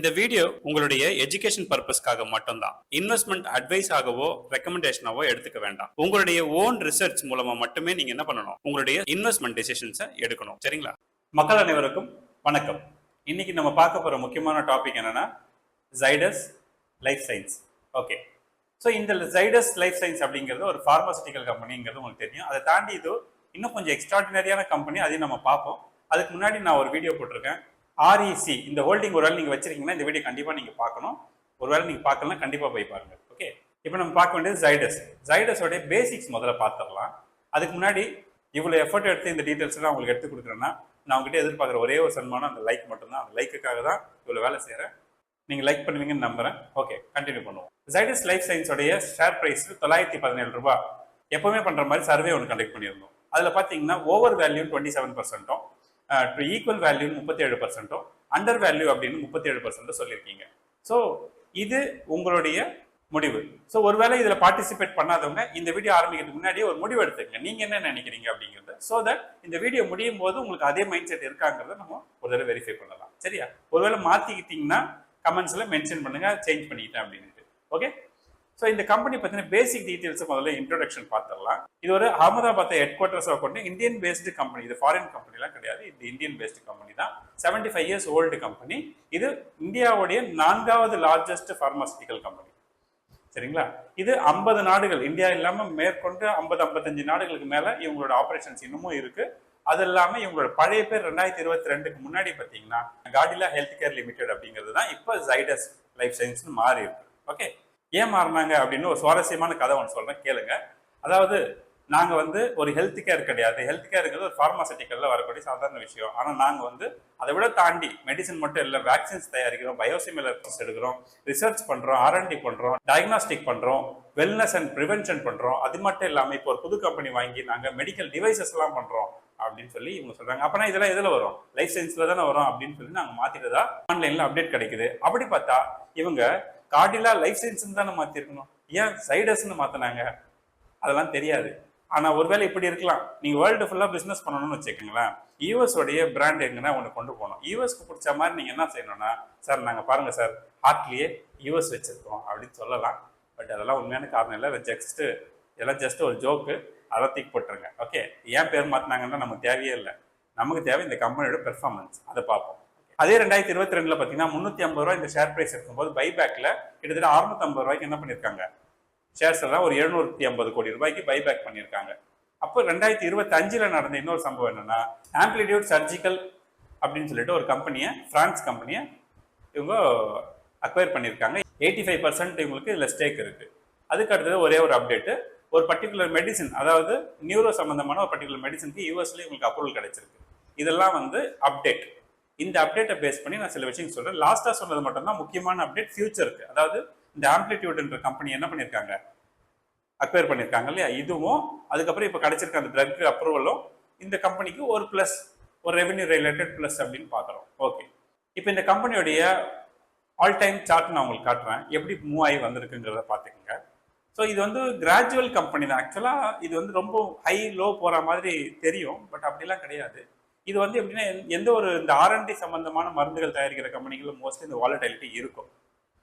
இந்த வீடியோ உங்களுடைய எஜுகேஷன் பர்பஸ்க்காக மட்டும்தான். இன்வெஸ்ட்மெண்ட் அட்வைஸ் ஆகவோ ரெக்கமெண்டேஷனாவோ எடுத்துக்க வேண்டாம். உங்களுடைய ஓன் ரிசர்ச் மூலமா மட்டுமே நீங்க என்ன பண்ணணும்? உங்களுடைய இன்வெஸ்ட்மெண்ட் டெசிஷன்ஸை எடுக்கணும். சரிங்களா? மக்கள் அனைவருக்கும் வணக்கம். இன்னைக்கு நம்ம பார்க்க போற முக்கியமான டாபிக் என்னன்னா Zydus life science okay so இந்த ஜைடஸ் லைஃப் சயின்ஸ் அப்படிங்கிறது ஒரு ஃபார்மசூட்டிக்கல் கம்பெனிங்கிறது உங்களுக்கு தெரியும். அதை தாண்டி இது இன்னும் கொஞ்சம் எக்ஸ்ட்ராடினரியான கம்பெனி அதையும் நம்ம பார்ப்போம். அதுக்கு முன்னாடி நான் ஒரு வீடியோ போட்டிருக்கேன். ஆர்இசி இந்த ஹோல்டிங் ஒருவேளை நீங்கள் வச்சிருக்கீங்கன்னா இந்த வீடியோ கண்டிப்பாக நீங்கள் பார்க்கணும். ஒருவேளை நீங்கள் பார்க்கலாம் கண்டிப்பாக போய் பாருங்கள் ஓகே இப்போ நம்ம பார்க்க வேண்டியது ஜைடஸ் ஜைடஸோடைய பேசிக்ஸ் முதல்ல பார்த்துடலாம். அதுக்கு முன்னாடி இவ்வளோ எஃபர்ட் எடுத்து இந்த டீட்டெயில்ஸ் எல்லாம் உங்களுக்கு எடுத்து கொடுக்குறேன்னா நான் உங்ககிட்ட எதிர்பார்க்குற ஒரே ஒரு சன்மானம் அந்த லைக் மட்டும்தான். அந்த லைக்குக்காக தான் இவ்வளோ வேலை செய்கிறேன் நீங்கள் லைக் பண்ணுவீங்கன்னு நம்புறேன். ஓகே கண்டினியூ பண்ணுவோம். ஜைடஸ் லைஃப் சயின்ஸோடைய ஷேர் ப்ரைஸ் தொள்ளாயிரத்தி பதினேழு ரூபாய். எப்போவுமே பண்ணுற மாதிரி சர்வே ஒன்று கண்டக்ட் பண்ணியிருந்தோம். அதில் பார்த்தீங்கன்னா ஓவர் வேல்யூ டுவெண்ட்டி செவன் பர்சென்ட்டும் ஈக்குவல் வேல்யூ முப்பத்தி ஏழு பர்சன்ட்டும் அண்டர் வேல்யூ அப்படின்னு முப்பத்தி ஏழு பர்சன்ட் சொல்லியிருக்கீங்க ஸோ இது உங்களுடைய முடிவு. ஸோ ஒருவேளை இதில் பார்ட்டிசிபேட் பண்ணாதவங்க இந்த வீடியோ ஆரம்பிக்கிறதுக்கு முன்னாடியே ஒரு முடிவு எடுத்துக்கங்க. நீங்கள் என்ன நினைக்கிறீங்க அப்படிங்கிறது ஸோ தட் இந்த வீடியோ முடியும் போது உங்களுக்கு அதே மைண்ட் செட் இருக்காங்கிறத நம்ம ஒரு தடவை வெரிஃபை பண்ணலாம். சரியா? ஒருவேளை மாற்றிக்கிட்டிங்கன்னா கமெண்ட்ஸில் மென்ஷன் பண்ணுங்க சேஞ்ச் பண்ணிக்கிட்டேன் அப்படின்ட்டு ஓகே ஸோ இந்த கம்பெனி பற்றின பேசிக் டீட்டெயில்ஸ் முதல்ல இன்ட்ரோடக்ஷன் பார்த்துடலாம். இது ஒரு அகமதாபாத் ஹெட் குவார்ட்டர்ஸாக கொண்டு இந்தியன் பேஸ்டு கம்பெனி இது ஃபாரின் கம்பெனிலாம் கிடையாது. இது இந்தியன் பேஸ்டு கம்பெனி தான். Seventy five years old company இது இந்தியாவுடைய நான்காவது லார்ஜஸ்ட் ஃபார்மாசிட்டிக்கல் கம்பெனி சரிங்களா? இது ஐம்பது நாடுகள். இந்தியா இல்லாமல் மேற்கொண்டு ஐம்பது ஐம்பத்தஞ்சு நாடுகளுக்கு மேலே இவங்களோட ஆப்ரேஷன்ஸ் இன்னமும் இருக்கு. அது இல்லாமல் இவங்களோட பழைய பேர் ரெண்டாயிரத்தி இருபத்தி ரெண்டுக்கு முன்னாடி பார்த்தீங்கன்னா காடிலா ஹெல்த் கேர் லிமிடெட் அப்படிங்கிறது தான் இப்போ ஜைடஸ் லைஃப் சயின்ஸ்னு மாறி இருக்கு. ஓகே ஏன் மாறினாங்க அப்படின்னு ஒரு சுவாரஸ்யமான கதை ஒன்று சொல்கிறேன் கேளுங்க. அதாவது நாங்கள் வந்து ஒரு ஹெல்த் கேர் கிடையாது. ஹெல்த் கேருங்கிறது ஒரு ஃபார்மாசிட்டிக்கல்ல வரக்கூடிய சாதாரண விஷயம். ஆனால் நாங்கள் வந்து அதை விட தாண்டி மெடிசன் மட்டும் இல்லை வேக்சின்ஸ் தயாரிக்கிறோம் பயோசிமிலர்ஸ் எடுக்கிறோம் ரிசர்ச் பண்ணுறோம் ஆர்என்டி பண்ணுறோம் டயக்னாஸ்டிக் பண்ணுறோம் வெல்னஸ் அண்ட் ப்ரிவென்ஷன் பண்ணுறோம் அது மட்டும் இல்லாமல் இப்போ ஒரு புது கம்பெனி வாங்கி நாங்கள் மெடிக்கல் டிவைசஸ் எல்லாம் அப்படின்னு சொல்லி இவங்க சொல்கிறாங்க அப்போனா இதெல்லாம் எதில் வரும்? லைஃப் சயின்ஸில் தானே வரும் அப்படின்னு சொல்லி நாங்கள் மாற்றிட்டு தான் ஆன்லைனில் அப்டேட் கிடைக்குது. அப்படி பார்த்தா இவங்க கார்டிலா லைஃப் சயின்ஸ் தானே மாத்திருக்கணும். ஏன் சைடஸ்ன்னு மாத்தினாங்க? அதெல்லாம் தெரியாது. ஆனா ஒருவேளை இப்படி இருக்கலாம். நீங்க வேர்ல்டு ஃபுல்லா பிசினஸ் பண்ணணும்னு வச்சுக்கோங்களேன். யூஎஸ் உடைய பிராண்ட் எங்கன்னா ஒன்று கொண்டு போகணும். யூஎஸ்க்கு பிடிச்ச மாதிரி நீங்க என்ன செய்யணும்னா சார் நாங்க பாருங்க சார் ஹார்ட்லயே யூஎஸ் வச்சிருக்கோம் அப்படின்னு சொல்லலாம். பட் அதெல்லாம் உண்மையான காரணம் இல்லை. அது ஜஸ்ட் இதெல்லாம் ஜஸ்ட் ஒரு ஜோக்கு அதை தூக்கி போட்டுருங்க. ஓகே ஏன் பேர் மாத்தினாங்கன்னா நமக்கு தேவையே இல்லை. நமக்கு தேவை இந்த கம்பெனியோட பெர்ஃபார்மன்ஸ் அதை பார்ப்போம். அதே ரெண்டாயிரத்தி இருபத்தி ரெண்டுல பார்த்தீங்கன்னா முந்நூற்றி ஐம்பது ரூபாய் இந்த ஷேர் பிரைஸ் இருக்கும்போது பைபேக்ல கிட்டத்தட்ட அறுநூத்தம்பது ரூபாய்க்கு என்ன பண்ணியிருக்காங்க? ஷேர்ஸ் எல்லாம் ஒரு எழுநூத்தி ஐம்பது கோடி ரூபாய்க்கு பைபேக் பண்ணியிருக்காங்க. அப்போ ரெண்டாயிரத்தி இருபத்தி அஞ்சுல நடந்த இன்னொரு சம்பவம் என்னன்னா ஆம்பிளிடியூட் சர்ஜிக்கல் அப்படின்னு சொல்லிட்டு ஒரு கம்பெனியை பிரான்ஸ் கம்பெனியை இவங்க அக்வயர் பண்ணியிருக்காங்க. எயிட்டி ஃபைவ் பர்சன்ட் இவங்களுக்கு இதில் ஸ்டேக் இருக்கு. அதுக்கு அடுத்தது ஒரே ஒரு அப்டேட்டு ஒரு பர்டிகுலர் மெடிசின் அதாவது நியூரோ சம்பந்தமான ஒரு பர்டிகுலர் மெடிசனுக்கு யூஎஸ்ல உங்களுக்கு அப்ரூவல் கிடைச்சிருக்கு. இதெல்லாம் வந்து அப்டேட் இந்த அப்டேட்டை பேஸ் பண்ணி நான் சில விஷயம் சொல்கிறேன் லாஸ்ட்டாக சொன்னது மட்டும்தான் முக்கியமான அப்டேட் ஃபியூச்சருக்கு அதாவது இந்த ஆம்பிளிடியூட்ன்ற கம்பெனி என்ன பண்ணியிருக்காங்க அக்வயர் பண்ணியிருக்காங்க இல்லையா? இதுவும் அதுக்கப்புறம் இப்போ கிடைச்சிருக்க அந்த ட்ரக் அப்ரூவலும் இந்த கம்பெனிக்கு ஒரு ப்ளஸ் ஒரு ரெவென்யூ ரிலேட்டட் ப்ளஸ் அப்படின்னு பார்க்குறோம். ஓகே இப்போ இந்த கம்பெனியுடைய ஆல் டைம் சார்ட் நான் உங்களுக்கு காட்டுறேன். எப்படி மூவ் ஆகி வந்திருக்குங்கிறத பார்த்துக்கோங்க. ஸோ இது வந்து கிராஜுவல் கம்பெனி தான். ஆக்சுவலாக இது வந்து ரொம்ப ஹை லோ போகிற மாதிரி தெரியும். பட் அப்படிலாம் கிடையாது. இது வந்து எப்படின்னா எந்த- ஒரு இந்த ஆர்என்டி சம்பந்தமான மருந்துகள் தயாரிக்கிற கம்பெனிகளும் மோஸ்ட்லி இந்த வாலட்டிலிட்டி இருக்கும்.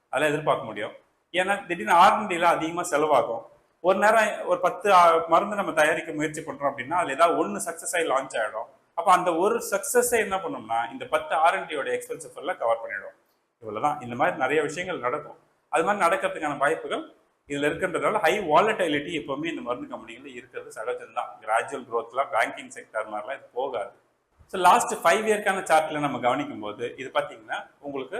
அதெல்லாம் எதிர்பார்க்க முடியும். ஏன்னா திடீர்னு ஆர்என்டியில் அதிகமாக செலவாகும். ஒரு நேரம் ஒரு பத்து மருந்து நம்ம தயாரிக்க முயற்சி பண்ணுறோம் அப்படின்னா அதில் ஏதாவது ஒன்று சக்ஸஸ் ஆகி லான்ச் ஆகிடும் அப்போ அந்த ஒரு சக்ஸஸை என்ன பண்ணோம்னா இந்த பத்து ஆர்என்டியோட எக்ஸ்பென்சிவ் எல்லாம் கவர் பண்ணிடும். இவ்வளவுதான். இந்த மாதிரி நிறைய விஷயங்கள் நடக்கும். அது மாதிரி நடக்கிறதுக்கான வாய்ப்புகள் இதில் இருக்கின்றதால ஹை வாலட்டிலிட்டி எப்போவுமே இந்த மருந்து கம்பெனிகளில் இருக்கிறது சகஜம்தான். கிராஜுவல் க்ரோத்லாம் பேங்கிங் செக்டர் மாதிரிலாம் இது போகாது. ஸோ லாஸ்ட் ஃபைவ் இயர்க்கான சார்ட்டில் நம்ம கவனிக்கும் போது இது பார்த்தீங்கன்னா உங்களுக்கு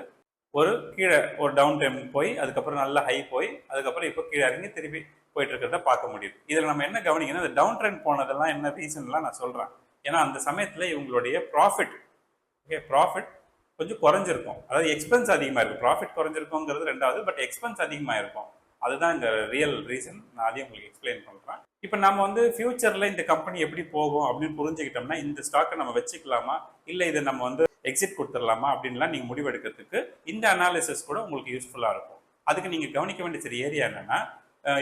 ஒரு கீழே ஒரு டவுன் டைம் போய் அதுக்கப்புறம் நல்ல ஹை போய் அதுக்கப்புறம் இப்போ கீழே இறங்கி திருப்பி போயிட்டு இருக்கிறத பார்க்க முடியுது. இதில் நம்ம என்ன கவனிக்கணும்? இந்த டவுன் ட்ரெண்ட் போனதெல்லாம் என்ன ரீசன்லாம் நான் சொல்கிறேன் ஏன்னா அந்த சமயத்தில் இவங்களுடைய ப்ராஃபிட் ஓகே ப்ராஃபிட் கொஞ்சம் குறைஞ்சிருக்கும். அதாவது எக்ஸ்பென்ஸ் அதிகமாக இருக்கும் ப்ராஃபிட் குறைஞ்சிருக்குங்கிறது ரெண்டாவது பட் எக்ஸ்பென்ஸ் அதிகமாக இருக்கும். அதுதான் இந்த ரியல் ரீசன் நான் அதையும் உங்களுக்கு எக்ஸ்பிளைன் பண்ணுறேன் இப்போ நம்ம வந்து ஃபியூச்சரில் இந்த கம்பெனி எப்படி போகும் அப்படின்னு புரிஞ்சுக்கிட்டோம்னா இந்த ஸ்டாக்கை நம்ம வச்சுக்கலாமா? இல்லை இதை நம்ம வந்து எக்ஸிட் கொடுத்துடலாமா அப்படின்லாம் நீங்கள் முடிவெடுக்கிறதுக்கு இந்த அனாலிசிஸ் கூட உங்களுக்கு யூஸ்ஃபுல்லாக இருக்கும். அதுக்கு நீங்கள் கவனிக்க வேண்டிய சரி ஏரியா என்னென்னா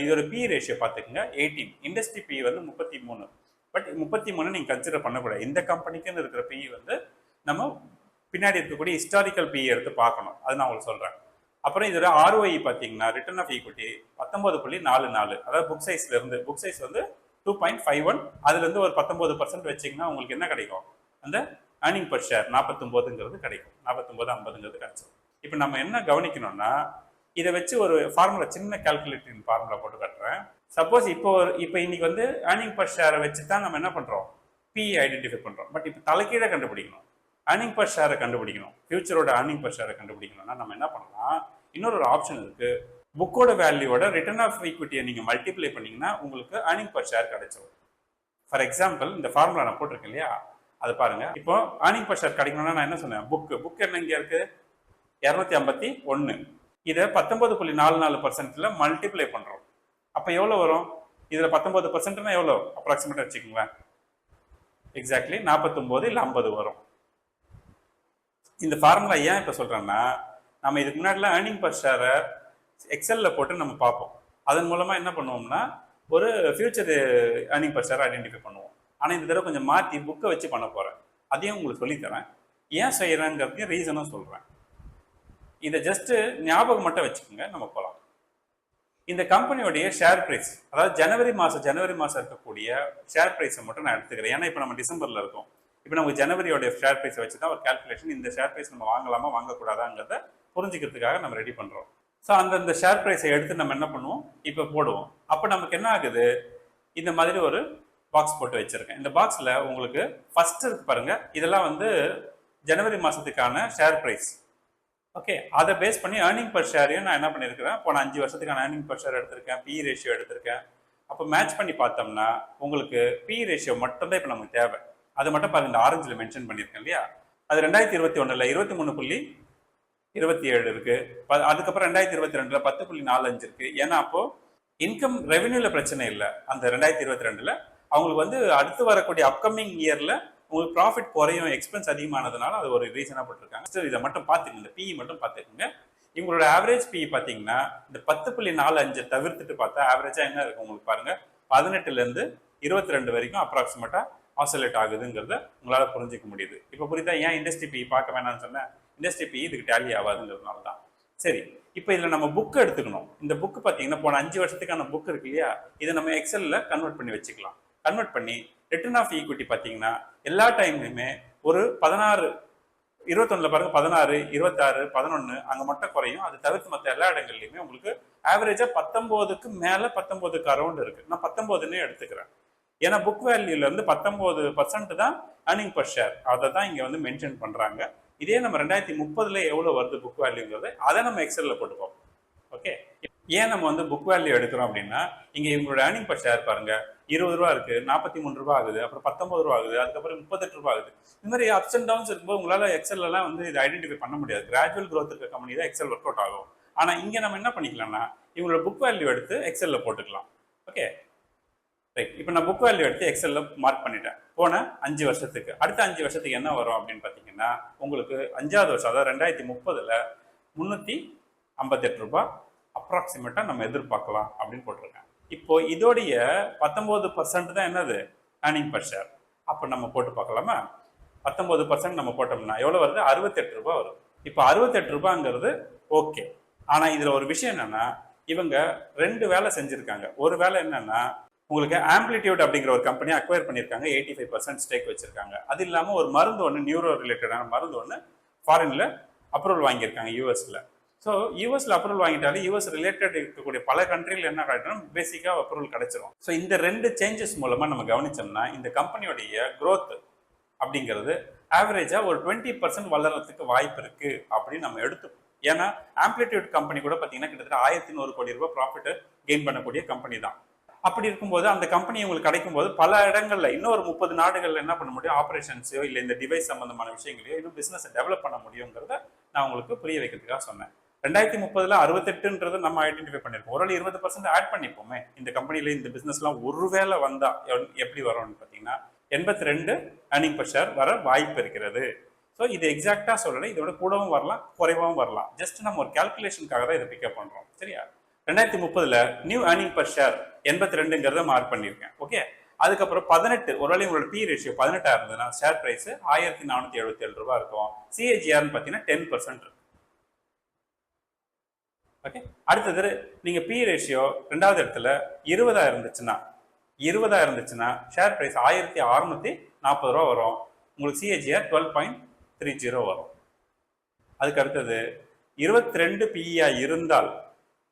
இதோட பி ரேஷியோ பார்த்துக்குங்க. எயிட்டீன் இண்டஸ்ட்ரி பி வந்து முப்பத்தி மூணு. பட் முப்பத்தி மூணு நீங்கள் கன்சிடர் பண்ணக்கூடாது. இந்த கம்பெனிக்குன்னு இருக்கிற பி வந்து நம்ம பின்னாடி இருக்கக்கூடிய ஹிஸ்டாரிக்கல் பி எடுத்து பார்க்கணும். அது நான் உங்களுக்கு சொல்கிறேன் அப்புறம் இதோட ஆர்ஓஇ பார்த்தீங்கன்னா ரிட்டர்ன் ஆஃப் ஈக்விட்டி பத்தொன்பது புள்ளி நாலு நாலு. அதாவது புக் சைஸ்ல இருந்து புக் சைஸ் வந்து டூ பாயிண்ட் ஃபைவ் ஒன் அதுலேருந்து ஒரு பத்தொன்பது பர்சன்ட் வச்சீங்கன்னா உங்களுக்கு என்ன கிடைக்கும்? அந்த ஏர்னிங் பர் ஷேர் நாற்பத்தொம்போதுங்கிறது கிடைக்கும். நாற்பத்தொம்போது ஐம்பதுங்கிறது கிடைச்சிடும் இப்போ நம்ம என்ன கவனிக்கணும்னா இதை வச்சு ஒரு ஃபார்முலா சின்ன கால்குலேட்டிங் ஃபார்முலா போட்டு காட்டுறேன். சப்போஸ் இப்போ ஒரு இப்போ இன்னைக்கு வந்து ஏர்னிங் பர் ஷேரை வச்சு தான் நம்ம என்ன பண்ணுறோம் பி ஐடென்டிஃபை பண்ணுறோம் பட் இப்போ தலைக்கீழே கண்டுபிடிக்கணும். ஏர்னிங் பர் ஷேரை கண்டுபிடிக்கணும். ஃபியூச்சரோட ஏர்னிங் பர் ஷேரை கண்டுபிடிக்கணும்னா நம்ம என்ன பண்ணலாம்? இன்னொரு ஒரு ஆப்ஷன் இருக்கு. புக்கோட வேல்யூவோட ரிட்டர்ன் ஆஃப் ஈக்விட்டியை நீங்கள் மல்டிப்ளை பண்ணீங்கன்னா உங்களுக்கு ஏர்னிங் பர் ஷேர் கிடைச்சிடும் ஃபார் எக்ஸாம்பிள் இந்த ஃபார்முலா நான் போட்டிருக்கேன் இல்லையா? அது பாருங்க. இப்போ ஏர்னிங் பர் ஷேர் கிடைக்கணும்னா நான் என்ன சொன்னேன்? புக் புக் என்ன இங்கே இருக்கு? இரநூத்தி ஐம்பத்தி ஒன்று இதை பத்தொன்பது புள்ளி நாலு நாலு பர்சன்ட்ல மல்டிப்ளை பண்ணுறோம் அப்போ எவ்வளோ வரும்? இதில் பத்தொன்பது பர்சன்ட்னா எவ்வளோ அப்ராக்சிமேட்டாக வச்சுக்கோங்களேன். எக்ஸாக்ட்லி நாற்பத்தொம்போது இல்லை ஐம்பது வரும். இந்த ஃபார்முலா ஏன் இப்போ சொல்கிறேன்னா நம்ம இதுக்கு முன்னாடிலாம் ஏர்னிங் பர் ஷேரை எக்ஸலில் போட்டு நம்ம பார்ப்போம். அதன் மூலமாக என்ன பண்ணுவோம்னா ஒரு ஃபியூச்சர் ஏர்னிங் பர் ஷேரை ஐடென்டிஃபை பண்ணுவோம். ஆனால் இந்த தடவை கொஞ்சம் மாற்றி புக்கை வச்சு பண்ண போகிறேன் அதையும் உங்களுக்கு சொல்லித்தரேன் ஏன் செய்கிறேங்கிறதையும் ரீசனும் சொல்கிறேன் இதை ஜஸ்ட்டு ஞாபகம் மட்டும் வச்சுக்கோங்க நம்ம போகலாம் இந்த கம்பெனியோடைய ஷேர் ப்ரைஸ் அதாவது ஜனவரி மாதம் ஜனவரி மாதம் இருக்கக்கூடிய ஷேர் ப்ரைஸை மட்டும் நான் எடுத்துக்கிறேன். ஏன்னா இப்போ நம்ம டிசம்பரில் இருக்கோம். இப்போ நமக்கு ஜனவரியோடைய ஷேர் ப்ரைஸை வச்சு தான் ஒரு கால்குலேஷன் இந்த ஷேர் ப்ரைஸ் நம்ம வாங்கலாமா வாங்கக்கூடாதாங்கிறத புரிஞ்சுக்கிறதுக்காக நம்ம ரெடி பண்ணுறோம் ஸோ அந்தந்த ஷேர் ப்ரைஸை எடுத்து நம்ம என்ன பண்ணுவோம்? இப்போ போடுவோம். அப்போ நமக்கு என்ன ஆகுது? இந்த மாதிரி ஒரு பாக்ஸ் போட்டு வச்சுருக்கேன். இந்த பாக்ஸில் உங்களுக்கு ஃபஸ்ட்டு இருக்கு இதெல்லாம் வந்து ஜனவரி மாதத்துக்கான ஷேர் ப்ரைஸ் ஓகே அதை பேஸ் பண்ணி ஏர்னிங் பர் ஷேரையும் நான் என்ன பண்ணியிருக்கிறேன் போன அஞ்சு வருஷத்துக்கான ஏர்னிங் பர் ஷேர் எடுத்திருக்கேன். பி ரேஷியோ எடுத்திருக்கேன். அப்போ மேட்ச் பண்ணி பார்த்தோம்னா உங்களுக்கு பி ரேஷியோ மட்டும்தான் இப்போ நமக்கு தேவை. அது மட்டும் பாருங்க இந்த ஆரஞ்சில் மென்ஷன் பண்ணியிருக்கேன் இல்லையா? அது ரெண்டாயிரத்தி இருபத்தி ஒன்றில் இருபத்தி மூணு புள்ளி இருபத்தி ஏழு இருக்கு. ப- அதுக்கப்புறம் ரெண்டாயிரத்தி இருபத்தி ரெண்டுல பத்து புள்ளி நாலு அஞ்சு இருக்கு. ஏன்னா அப்போ இன்கம் ரெவென்யூல பிரச்சனை இல்லை. அந்த ரெண்டாயிரத்தி இருபத்தி ரெண்டுல அவங்களுக்கு வந்து அடுத்து வரக்கூடிய அப்கமிங் இயர்ல உங்களுக்கு ப்ராஃபிட் குறையும் எக்ஸ்பென்ஸ் அதிகமானதுனால அது ஒரு ரீசனாக போட்டிருக்காங்க. சார் இதை மட்டும் பார்த்துக்கங்க. இந்த பிஇ மட்டும் பார்த்துக்கோங்க. இவங்களோட ஆவரேஜ் பிஇ பார்த்தீங்கன்னா இந்த பத்து புள்ளி நாலு அஞ்சு தவிர்த்துட்டு பார்த்தா ஆவரேஜா என்ன இருக்கும் உங்களுக்கு பாருங்க? பதினெட்டுல இருந்து இருபத்தி ரெண்டு வரைக்கும் அப்ராக்சிமேட்டா ஆசோலேட் ஆகுதுங்கிறத உங்களால புரிஞ்சுக்க முடியுது. இப்போ புரியுதா? ஏன் இண்டஸ்ட்ரி பி பார்க்க வேணாம்னு சொன்னேன்? இண்டஸ்ட்ரி பி இதுக்கு டேலி ஆகாதுன்றதுனால தான் சரி இப்போ இதில் நம்ம புக் எடுத்துக்கணும். இந்த புக் பார்த்தீங்கன்னா போன அஞ்சு வருஷத்துக்கான புக் இருக்கு இல்லையா? இதை நம்ம எக்ஸலில் கன்வெர்ட் பண்ணி வச்சுக்கலாம். கன்வெர்ட் பண்ணி ரிட்டர்ன் ஆஃப் ஈக்விட்டி பார்த்தீங்கன்னா எல்லா டைம்லையுமே ஒரு பதினாறு இருபத்தொன்னில் பாருங்க பதினாறு இருபத்தாறு பதினொன்று அங்கே மட்டும் குறையும். அது தவிர்த்து மற்ற எல்லா இடங்கள்லையுமே உங்களுக்கு ஆவரேஜாக பத்தொம்போதுக்கு மேலே பத்தொம்போதுக்கு அரௌண்ட் இருக்குது நான் பத்தொம்போதுன்னே எடுத்துக்கிறேன். ஏன்னா புக் வேல்யூல இருந்து பத்தொன்பது பர்சன்ட் தான் ஏர்னிங் பர் ஷேர் அதை தான் இங்கே வந்து மென்ஷன் பண்ணுறாங்க இதே நம்ம ரெண்டாயிரத்தி முப்பதுல எவ்வளவு வருது புக் வேல்யூங்கிறது அதை நம்ம எக்ஸல்ல போட்டுப்போம். ஓகே ஏன் நம்ம வந்து புக் வேல்யூ எடுக்கிறோம் அப்படின்னா இங்க இவங்களோட ஏர்னிங் பர் ஷேர் பாருங்க. இருபது ரூபா இருக்கு நாற்பத்தி மூணு ரூபா ஆகுது அப்புறம் பத்தொன்பது ரூபா ஆகுது அதுக்கப்புறம் முப்பத்தெட்டு ரூபா ஆகுது. இந்த மாதிரி அப்ஸ் அண்ட் டவுன்ஸ் இருக்கும்போது உங்களால எக்ஸல்லாம் வந்து இது ஐடென்டிஃபை பண்ண முடியாது. கிராஜுவல் க்ரோத் இருக்க கம்பெனி தான் எக்ஸல் ஒர்க் அவுட் ஆகும். ஆனா இங்க நம்ம என்ன பண்ணிக்கலாம்னா இவங்களோட புக் வேல்யூ எடுத்து எக்ஸல்ல போட்டுக்கலாம். ஓகே ரைட் இப்போ நான் புக் வேல்யூ எடுத்து எக்ஸலில் மார்க் பண்ணிட்டேன். போன அஞ்சு வருஷத்துக்கு. அடுத்த அஞ்சு வருஷத்துக்கு என்ன வரும் அப்படின்னு பார்த்தீங்கன்னா உங்களுக்கு அஞ்சாவது வருஷம் அதாவது ரெண்டாயிரத்தி முப்பதில் முந்நூற்றி ஐம்பத்தெட்டு ரூபாய் அப்ராக்சிமேட்டாக நம்ம எதிர்பார்க்கலாம் அப்படின்னு போட்டிருக்கேன் இப்போ இதோடைய பத்தொம்போது பர்சன்ட் தான் என்னது? ஏர்னிங் பர் ஷேர் அப்போ நம்ம போட்டு பார்க்கலாமா? பத்தொம்போது பர்சன்ட் நம்ம போட்டோம்னா எவ்வளோ வருது? அறுபத்தெட்டு ரூபாய் வரும். இப்போ அறுபத்தெட்டு ரூபாங்கிறது ஓகே ஆனால் இதில் ஒரு விஷயம் என்னென்னா இவங்க ரெண்டு வேலை செஞ்சுருக்காங்க. ஒரு வேலை என்னென்னா உங்களுக்கு ஆம்பிளிடியூட் அப்படிங்கிற ஒரு கம்பெனி அக்வயர் பண்ணியிருக்காங்க. எயிட்டி ஃபைவ் பர்சன்ட் ஸ்டேக் வச்சிருக்காங்க. அது இல்லாமல் ஒரு மருந்து ஒன்று நியூரோ ரிலேட்டடான மருந்து ஒன்று ஃபாரினில் அப்ரூவல் வாங்கியிருக்காங்க யூஎஸில் ஸோ யூஎஸ்ல அப்ரூவல் வாங்கிட்டாலே யூஎஸ் ரிலேட்டட் இருக்கக்கூடிய பல கண்ட்ரியில் என்ன கிடைக்கணும் பேசிக்காக அப்ரூவல் கிடைச்சிரும். ஸோ இந்த ரெண்டு சேஞ்சஸ் மூலமாக நம்ம கவனிச்சோம்னா இந்த கம்பெனியோடைய க்ரோத் அப்படிங்கிறது ஆவரேஜாக ஒரு டுவெண்ட்டி பர்சன்ட் வளர்றதுக்கு வாய்ப்பு இருக்குது அப்படின்னு நம்ம எடுத்துப்போம் ஏன்னா ஆம்பிளிடியூட் கம்பெனி கூட பார்த்தீங்கன்னா கிட்டத்தட்ட ஆயிரத்தி நூறு கோடி ரூபாய் ப்ராஃபிட் கெயின் பண்ணக்கூடிய கம்பெனி தான். அப்படி இருக்கும்போது அந்த கம்பெனி உங்களுக்கு கிடைக்கும் போது பல இடங்கள்ல இன்னொரு முப்பது நாடுகள்ல என்ன பண்ண முடியும்? ஆப்ரேஷன்ஸையோ இல்லை இந்த டிவைஸ் சம்பந்தமான விஷயங்களையோ இன்னும் பிசினஸ் டெவலப் பண்ண முடியுங்கிறத நான் உங்களுக்கு புரிய வைக்கிறதுக்காக சொன்னேன். ரெண்டாயிரத்தி முப்பதுல அறுபத்தெட்டுன்றது நம்ம ஐடென்டிஃபை பண்ணிருப்போம் ஒரு இருபது பர்சன்ட் ஆட் பண்ணிப்போமே. இந்த கம்பெனில இந்த பிசினஸ்லாம் ஒருவேளை வந்தா எப்படி வரும்னு பார்த்தீங்கன்னா எண்பத்தி ரெண்டு அர்னிங் பர் ஷேர் வர வாய்ப்பு இருக்கிறது. ஸோ இது எக்ஸாக்டா சொல்லலை. இதோட கூடவும் வரலாம் குறைவாகவும் வரலாம். ஜஸ்ட் நம்ம ஒரு கால்குலேஷனுக்காக தான் இதை பிக்கப் பண்றோம். சரியா? ரெண்டாயிரத்தி முப்பதுல நியூ ஏர்னிங் பர் ஷேர் எண்பத்தி ரெண்டுங்கிறத மார்க் பண்ணியிருக்கேன். ஓகே அதுக்கப்புறம் பதினெட்டு ஒருவேளை உங்களோட பி ரேஷியோ பதினெட்டா இருந்ததுன்னா ஷேர் பிரைஸ் ஆயிரத்தி நானூத்தி எழுபத்தி ஏழு ரூபாய் இருக்கும். சிஏஜிஆர்னு பார்த்தீங்கன்னா டென் பர்சன்ட் இருக்கும். ஓகே அடுத்தது நீங்க பி ரேஷியோ ரெண்டாவது இடத்துல இருபதா இருந்துச்சுன்னா இருபதா இருந்துச்சுன்னா ஷேர் பிரைஸ் ஆயிரத்தி அறுநூத்தி நாற்பது ரூபா வரும். உங்களுக்கு CAGR twelve point three zero வரும். அதுக்கு அடுத்தது இருபத்தி ரெண்டு பிஇஆ இருந்தால்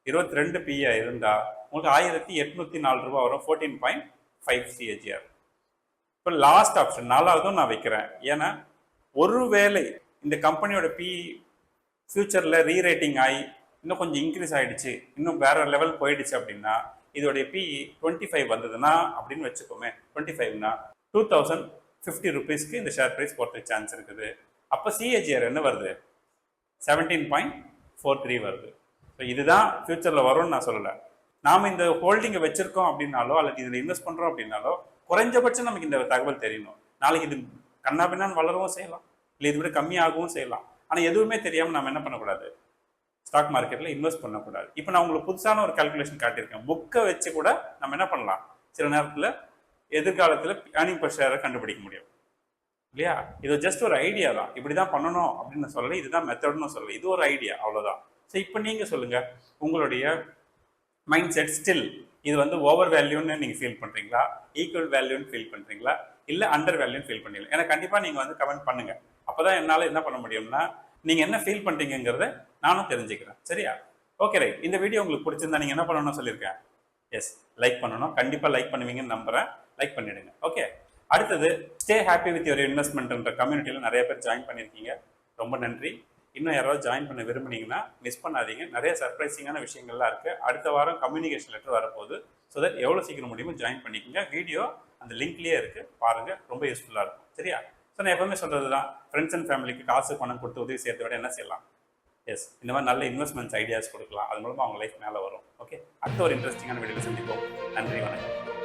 இருபத்தி ரெண்டு பிஏ இருந்தால் உங்களுக்கு ஆயிரத்தி எட்நூற்றி நாலு ரூபா வரும் ஃபோர்டீன் பாயிண்ட் ஃபைவ் சிஹெச்ஆர் இப்போ லாஸ்ட் ஆப்ஷன் நாலாவதும் நான் வைக்கிறேன். ஏன்னா ஒருவேளை இந்த கம்பெனியோட பி ஃப்யூச்சரில் ரீரேட்டிங் ஆகி இன்னும் கொஞ்சம் இன்க்ரீஸ் ஆகிடுச்சு இன்னும் வேறு லெவல் போயிடுச்சு அப்படின்னா இதோடைய பி டுவெண்ட்டி ஃபைவ் வந்ததுன்னா அப்படின்னு வச்சுக்கோமே டுவெண்ட்டி ஃபைவ்னா டூ தௌசண்ட் ஃபிஃப்டி ருபீஸ்க்கு இந்த ஷேர் ப்ரைஸ் போகிறதுக்கு சான்ஸ் இருக்குது. அப்போ சிஹெச்ஆர் என்ன வருது? செவன்டீன் பாயிண்ட் ஃபோர் த்ரீ வருது. ஸோ இதுதான் ஃபியூச்சரில் வரும்னு நான் சொல்லலை. நாம் இந்த ஹோல்டிங்கை வச்சுருக்கோம் அப்படின்னாலோ அல்லது இதில் இன்வெஸ்ட் பண்ணுறோம் அப்படின்னாலோ குறைஞ்சபட்சம் நமக்கு இந்த தகவல் தெரியணும். நாளைக்கு இது கண்ணா பின்னான்னு வளரவும் செய்யலாம். இல்லை இதை விட கம்மியாகவும் செய்யலாம். ஆனால் எதுவுமே தெரியாமல் நம்ம என்ன பண்ணக்கூடாது? ஸ்டாக் மார்க்கெட்டில் இன்வெஸ்ட் பண்ணக்கூடாது. இப்போ நான் உங்களுக்கு புதுசான ஒரு கால்குலேஷன் காட்டியிருக்கேன். புக்கை வச்சு கூட நம்ம என்ன பண்ணலாம்? சில நேரத்தில் எதிர்காலத்தில் ஏர்னிங் பர் ஷேரை கண்டுபிடிக்க முடியும். இல்லையா? இது ஜஸ்ட் ஒரு ஐடியா தான். இப்படி தான் பண்ணணும் அப்படின்னு சொல்லலை. இதுதான் மெத்தட்னு சொல்லலை. இது ஒரு ஐடியா அவ்வளோதான் ஸோ இப்போ நீங்கள் சொல்லுங்கள் உங்களுடைய மைண்ட் செட் ஸ்டில் இது வந்து ஓவர் வேல்யூன்னு நீங்கள் ஃபீல் பண்ணுறீங்களா ஈக்குவல் வேல்யூன்னு ஃபீல் பண்ணுறீங்களா இல்லை அண்டர் வேல்யூன்னு ஃபீல் பண்ணுறீங்களா ஏன்னா கண்டிப்பாக நீங்கள் வந்து கமெண்ட் பண்ணுங்கள் அப்போ தான் என்னால் என்ன பண்ண முடியும்னா நீங்கள் என்ன ஃபீல் பண்ணுறீங்கிறத நானும் தெரிஞ்சுக்கிறேன். சரியா? ஓகே ரைட் இந்த வீடியோ உங்களுக்கு பிடிச்சிருந்தா நீங்கள் என்ன பண்ணணும்னு சொல்லியிருக்கேன்? எஸ் லைக் பண்ணணும். கண்டிப்பாக லைக் பண்ணுவீங்கன்னு நம்புகிறேன் லைக் பண்ணிவிடுங்க ஓகே அடுத்தது ஸ்டே ஹாப்பி வித் யுவர் இன்வெஸ்ட்மெண்ட்ன்ற கம்யூனிட்டியில் நிறைய பேர் ஜாயின் பண்ணியிருக்கீங்க. ரொம்ப நன்றி. இன்னும் யாராவது ஜாயின் பண்ண விரும்புனீங்கன்னா மிஸ் பண்ணாதீங்க. நிறைய சர்ப்ரைசிங்கான விஷயங்கள்லாம் இருக்குது அடுத்த வாரம் கம்யூனிகேஷன் லெட்டர் வரப்போகுது. ஸோ தட் எவ்வளோ சீக்கிரம் முடியுமோ ஜாயின் பண்ணிக்கோங்க. வீடியோ அந்த லிங்க்லேயே இருக்குது பாருங்கள் ரொம்ப யூஸ்ஃபுல்லாக இருக்கும். சரியா? ஸோ நான் எப்பவுமே சொல்கிறது தான். ஃப்ரெண்ட்ஸ் அண்ட் ஃபேமிலிக்கு காசு பணம் கொடுத்து உதவி செய்கிறத விட என்ன செய்யலாம்? எஸ் இந்த மாதிரி நல்ல இன்வெஸ்ட்மெண்ட்ஸ் ஐடியாஸ் கொடுக்கலாம். அது மூலமாக அவங்க லைஃப் மேலே வரும். ஓகே அடுத்த ஒரு இன்ட்ரெஸ்டிங்கான வீடியோவில் சந்திப்போம். நன்றி வணக்கம்.